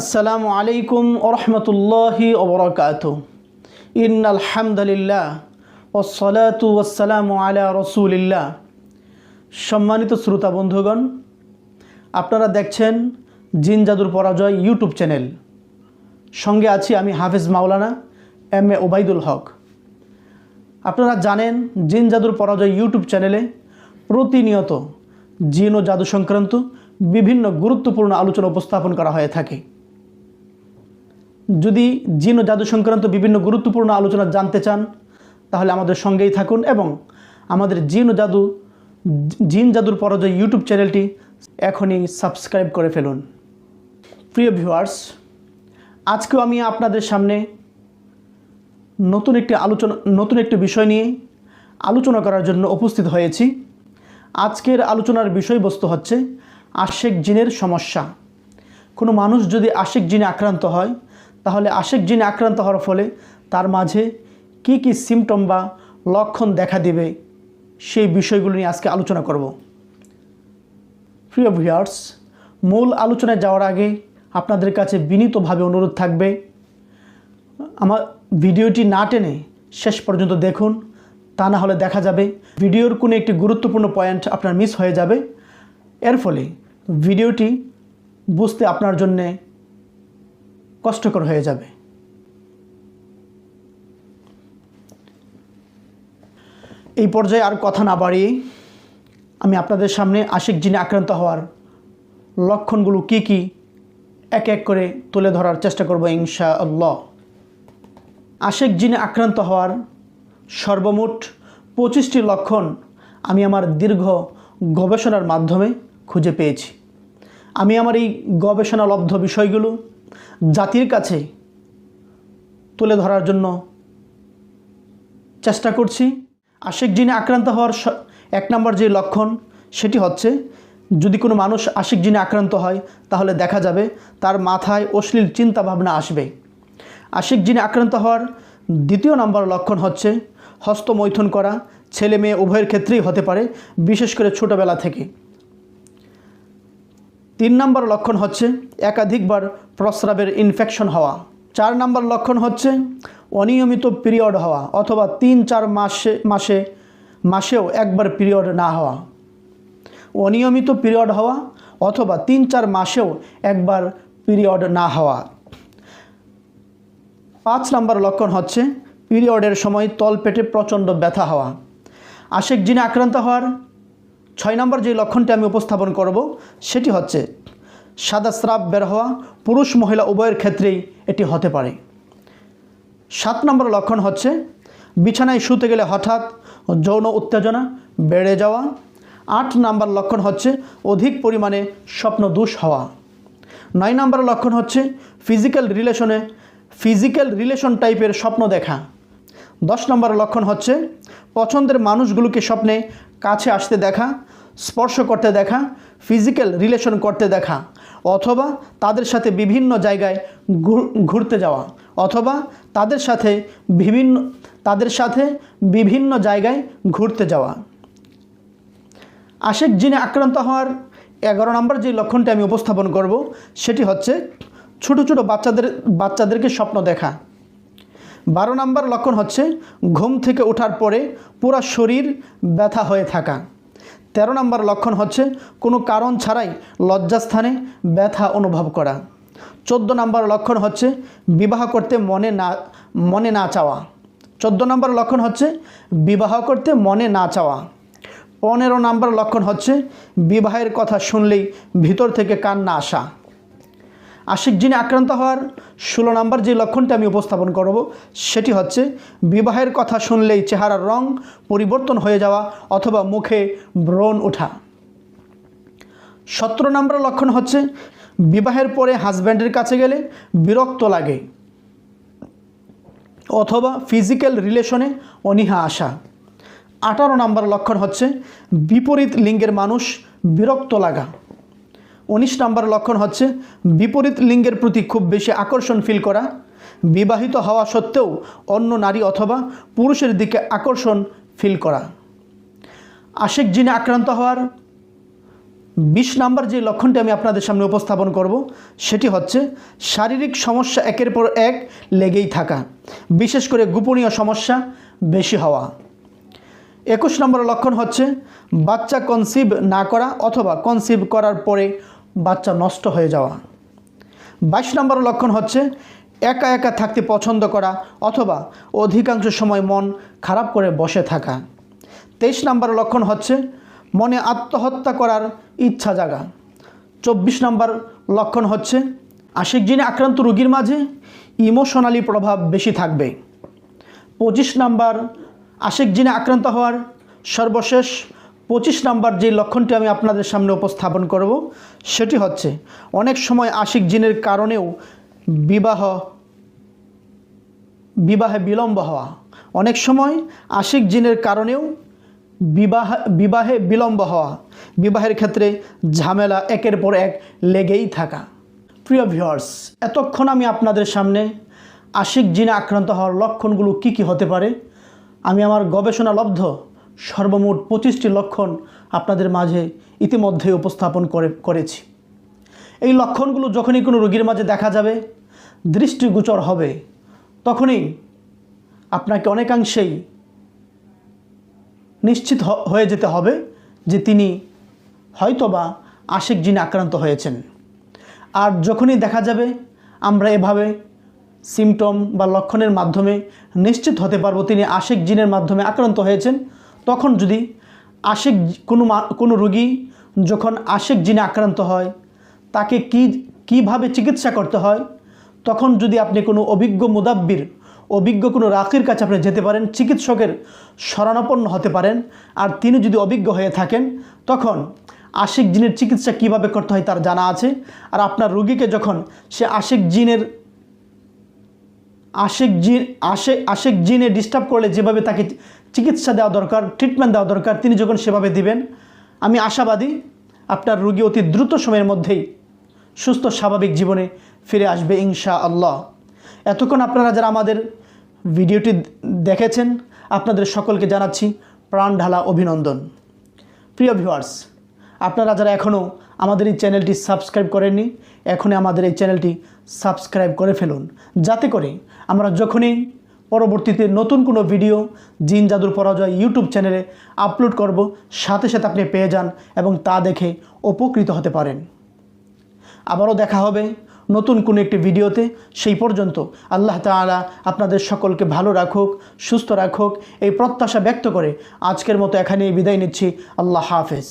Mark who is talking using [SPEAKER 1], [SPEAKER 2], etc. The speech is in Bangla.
[SPEAKER 1] আসসালামু আলাইকুম ওরহমতুল্লাহি ওবরাকাত ইন আলহামদুলিল্লাহ ওসলাতু ওসালামু আলা রসুলিল্লাহ। সম্মানিত শ্রোতা বন্ধুগণ, আপনারা দেখছেন জিন জাদুর পরাজয় ইউটিউব চ্যানেল। সঙ্গে আছি আমি হাফেজ মাওলানা এম এ ওবায়দুল হক। আপনারা জানেন জিন জাদুর পরাজয় ইউটিউব চ্যানেলে প্রতিনিয়ত জিন ও জাদু সংক্রান্ত বিভিন্ন গুরুত্বপূর্ণ আলোচনা উপস্থাপন করা হয়ে থাকে। যদি জিন ও জাদু সংক্রান্ত বিভিন্ন গুরুত্বপূর্ণ আলোচনা জানতে চান, তাহলে আমাদের সঙ্গেই থাকুন এবং আমাদের জিন ও জাদু, জিন জাদুর পরাজয় ইউটিউব চ্যানেলটি এখনই সাবস্ক্রাইব করে ফেলুন। প্রিয় ভিউয়ার্স, আজকেও আমি আপনাদের সামনে নতুন একটি আলোচনা, নতুন একটি বিষয় নিয়ে আলোচনা করার জন্য উপস্থিত হয়েছি। আজকের আলোচনার বিষয়বস্তু হচ্ছে আশেক জিনের সমস্যা। কোনো মানুষ যদি আশেক জিনে আক্রান্ত হয় তাহলে আশেক জিনে আক্রান্ত হওয়ার ফলে তার মাঝে কি কি সিমটম বা লক্ষণ দেখা দিবে সেই বিষয়গুলো নিয়ে আজকে আলোচনা করব। প্রিয় ভিউয়ার্স মূল আলোচনায় যাওয়ার আগে আপনাদের কাছে বিনীতভাবে অনুরোধ থাকবে, আমার ভিডিওটি না টেনে শেষ পর্যন্ত দেখুন, তা না হলে দেখা যাবে ভিডিওর কোনো একটি গুরুত্বপূর্ণ পয়েন্ট আপনার মিস হয়ে যাবে। এর ফলে ভিডিওটি বুঝতে আপনার জন্যে কষ্টকর হয়ে যাবে। এই পর্যায়ে আর কথা না বাড়িয়ে আমি আপনাদের সামনে আশিক জিনে আক্রান্ত হওয়ার লক্ষণগুলো কি কি এক এক করে তুলে ধরার চেষ্টা করব ইনশা আল্লাহ আশেক জিনে আক্রান্ত হওয়ার সর্বমোট পঁচিশটি লক্ষণ আমি আমার দীর্ঘ গবেষণার মাধ্যমে খুঁজে পেয়েছি। আমি আমার এই গবেষণালব্ধ বিষয়গুলো জাতির কাছে তুলে ধরার জন্য চেষ্টা করছি। আশেক জিনে আক্রান্ত হওয়ার এক নম্বর যে লক্ষণ সেটি হচ্ছে, যদি কোনো মানুষ আশিক জিনে আক্রান্ত হয়, তাহলে দেখা যাবে তার মাথায় অশ্লীল চিন্তা ভাবনা আসবে। আশিক জিনে আক্রান্ত হওয়ার দ্বিতীয় নম্বর লক্ষণ হচ্ছে হস্তমৈথুন করা। ছেলে মেয়ে উভয়ের ক্ষেত্রেই হতে পারে, বিশেষ করে ছোটোবেলা থেকে। তিন নম্বর লক্ষণ হচ্ছে একাধিকবার প্রস্রাবের ইনফেকশন হওয়া। চার নম্বর লক্ষণ হচ্ছে অনিয়মিত পিরিয়ড হওয়া অথবা তিন চার মাসে মাসে, মাসেও একবার পিরিয়ড না হওয়া। অনিয়মিত পিরিয়ড হওয়া অথবা তিন চার মাসেও একবার পিরিয়ড না হওয়া। পাঁচ নম্বর লক্ষণ হচ্ছে পিরিয়ডের সময় তলপেটে প্রচণ্ড ব্যথা হওয়া। আশেক জিনে আক্রান্ত হওয়ার ছয় নম্বর যে লক্ষণটি আমি উপস্থাপন করব, সেটি হচ্ছে সাদা স্রাব বের হওয়া, পুরুষ মহিলা উভয়ের ক্ষেত্রেই এটি হতে পারে। সাত নম্বর লক্ষণ হচ্ছে বিছানায় শুতে গেলে হঠাৎ যৌন উত্তেজনা বেড়ে যাওয়া। আট নাম্বার লক্ষণ হচ্ছে অধিক পরিমাণে স্বপ্ন দোষ হওয়া। নয় নম্বর লক্ষণ হচ্ছে ফিজিক্যাল রিলেশনে, ফিজিক্যাল রিলেশন টাইপের স্বপ্ন দেখা। দশ নম্বর লক্ষণ হচ্ছে পছন্দের মানুষগুলোকে স্বপ্নে কাছে আসতে দেখা, স্পর্শ করতে দেখা ফিজিক্যাল রিলেশন করতে দেখা, অথবা তাদের সাথে বিভিন্ন জায়গায় ঘুরতে যাওয়া, অথবা তাদের সাথে বিভিন্ন, তাদের সাথে বিভিন্ন জায়গায় ঘুরতে যাওয়া। আশেক জিনে আক্রান্ত হওয়ার এগারো নম্বর যে লক্ষণটি আমি উপস্থাপন করব, সেটি হচ্ছে ছোট ছোট বাচ্চাদের, বাচ্চাদেরকে স্বপ্ন দেখা। বারো নম্বর লক্ষণ হচ্ছে ঘুম থেকে ওঠার পরে পুরো শরীর ব্যথা হয়ে থাকা। তেরো নম্বর লক্ষণ হচ্ছে কোনো কারণ ছাড়াই লজ্জাস্থানে ব্যথা অনুভব করা। চোদ্দ নম্বর লক্ষণ হচ্ছে বিবাহ করতে মনে না মনে না চাওয়া। চোদ্দ নম্বর লক্ষণ হচ্ছে বিবাহ করতে মনে না চাওয়া। পনেরো নম্বর লক্ষণ হচ্ছে বিবাহের কথা শুনলেই ভিতর থেকে কান্না আসা। আশিক জিনে আক্রান্ত হওয়ার ষোলো নম্বর যে লক্ষণটি আমি উপস্থাপন করব, সেটি হচ্ছে বিবাহের কথা শুনলেই চেহারার রং পরিবর্তন হয়ে যাওয়া অথবা মুখে ব্রণ ওঠা। সতেরো নম্বর লক্ষণ হচ্ছে বিবাহের পরে হাজব্যান্ডের কাছে গেলে বিরক্ত লাগে অথবা ফিজিক্যাল রিলেশনে অনীহা আসা। আঠারো নম্বর লক্ষণ হচ্ছে বিপরীত লিঙ্গের মানুষ বিরক্ত লাগা। উনিশ নম্বর লক্ষণ হচ্ছে বিপরীত লিঙ্গের প্রতি খুব বেশি আকর্ষণ ফিল করা, বিবাহিত হওয়া সত্ত্বেও অন্য নারী অথবা পুরুষের দিকে আকর্ষণ ফিল করা। আশেক জিনে আক্রান্ত হওয়ার বিশ নাম্বার যে লক্ষণটি আমি আপনাদের সামনে উপস্থাপন করব, সেটি হচ্ছে শারীরিক সমস্যা একের পর এক লেগেই থাকা, বিশেষ করে গোপনীয় সমস্যা বেশি হওয়া। একুশ নম্বর লক্ষণ হচ্ছে বাচ্চা কনসিভ না করা অথবা কনসিভ করার পরে বাচ্চা নষ্ট হয়ে যাওয়া। বাইশ নম্বর লক্ষণ হচ্ছে একা একা থাকতে পছন্দ করা অথবা অধিকাংশ সময় মন খারাপ করে বসে থাকা। তেইশ নম্বর লক্ষণ হচ্ছে মনে আত্মহত্যা করার ইচ্ছা জাগা। চব্বিশ নম্বর লক্ষণ হচ্ছে আশিক জিনে আক্রান্ত রোগীর মাঝে ইমোশনালি প্রভাব বেশি থাকবে। পঁচিশ নাম্বার আশিক জিনে আক্রান্ত হওয়ার সর্বশেষ পঁচিশ নাম্বার যে লক্ষণটি আমি আপনাদের সামনে উপস্থাপন করব, সেটি হচ্ছে অনেক সময় আশিক জিনের কারণেও বিবাহ, বিবাহে বিলম্ব হওয়া। অনেক সময় আশিক জিনের কারণেও বিবাহ, বিবাহে বিলম্ব হওয়া। বিবাহের ক্ষেত্রে ঝামেলা একের পর এক লেগেই থাকা। প্রিয় ভিউয়ার্স এতক্ষণ আমি আপনাদের সামনে আশিক জিনে আক্রান্ত হওয়ার লক্ষণগুলো কি কি হতে পারে, আমি আমার গবেষণালব্ধ সর্বমোট পঁচিশটি লক্ষণ আপনাদের মাঝে ইতিমধ্যে উপস্থাপন করে, করেছি। এই লক্ষণগুলো যখনই কোনো রোগীর মাঝে দেখা যাবে, দৃষ্টিগোচর হবে, তখনই আপনাকে অনেকাংশেই নিশ্চিত হয়ে যেতে হবে যে তিনি হয়তোবা আশিক জিনে আক্রান্ত হয়েছেন। আর যখনই দেখা যাবে, আমরা এভাবে সিমটম বা লক্ষণের মাধ্যমে নিশ্চিত হতে পারব তিনি আশিক জিনের মাধ্যমে আক্রান্ত হয়েছেন তখন যদি আশিক কোনো কোনো রোগী যখন আশিক জিনে আক্রান্ত হয়, তাকে কি, কীভাবে চিকিৎসা করতে হয়, তখন যদি আপনি কোনো অভিজ্ঞ মুদাব্বির, অভিজ্ঞ কোনো রাকির কাছে আপনি যেতে পারেন, চিকিৎসকের শরণাপন্ন হতে পারেন, আর তিনি যদি অভিজ্ঞ হয়ে থাকেন, তখন আশিক জিনের চিকিৎসা কীভাবে করতে হয় তার জানা আছে। আর আপনার রুগীকে যখন সে আশিক জিনের, আশিক জিন আশে আশিক জিনে ডিস্টার্ব করলে যেভাবে তাকে চিকিৎসা দেওয়া দরকার ট্রিটমেন্ট দেওয়া দরকার, তিনি যখন সেভাবে দিবেন, আমি আশাবাদী আপনার রুগী অতি দ্রুত সময়ের মধ্যেই সুস্থ, স্বাভাবিক জীবনে ফিরে আসবে ইনশা আল্লাহ এতক্ষণ আপনারা যারা আমাদের ভিডিওটি দেখেছেন, আপনাদের সকলকে জানাচ্ছি প্রাণ ঢালা অভিনন্দন। প্রিয় ভিউয়ার্স আপনারা যারা এখনও আমাদের এই চ্যানেলটি সাবস্ক্রাইব করেননি, এখনই আমাদের এই চ্যানেলটি সাবস্ক্রাইব করে ফেলুন। যাতে করে আমরা যখনই পরবর্তীতে নতুন কোনো ভিডিও জিন জাদুর পরাজয় ইউটিউব চ্যানেলে আপলোড করব, সাথে সাথে আপনি পেয়ে যান এবং তা দেখে উপকৃত হতে পারেন। আবারও দেখা হবে নতুন কোনো একটি ভিডিওতে। সেই পর্যন্ত আল্লাহ তাআলা আপনাদের সকলকে ভালো রাখুক, সুস্থ রাখুক, এই প্রত্যাশা ব্যক্ত করে আজকের মতো এখানেই বিদায় নিচ্ছি। আল্লাহ হাফেজ।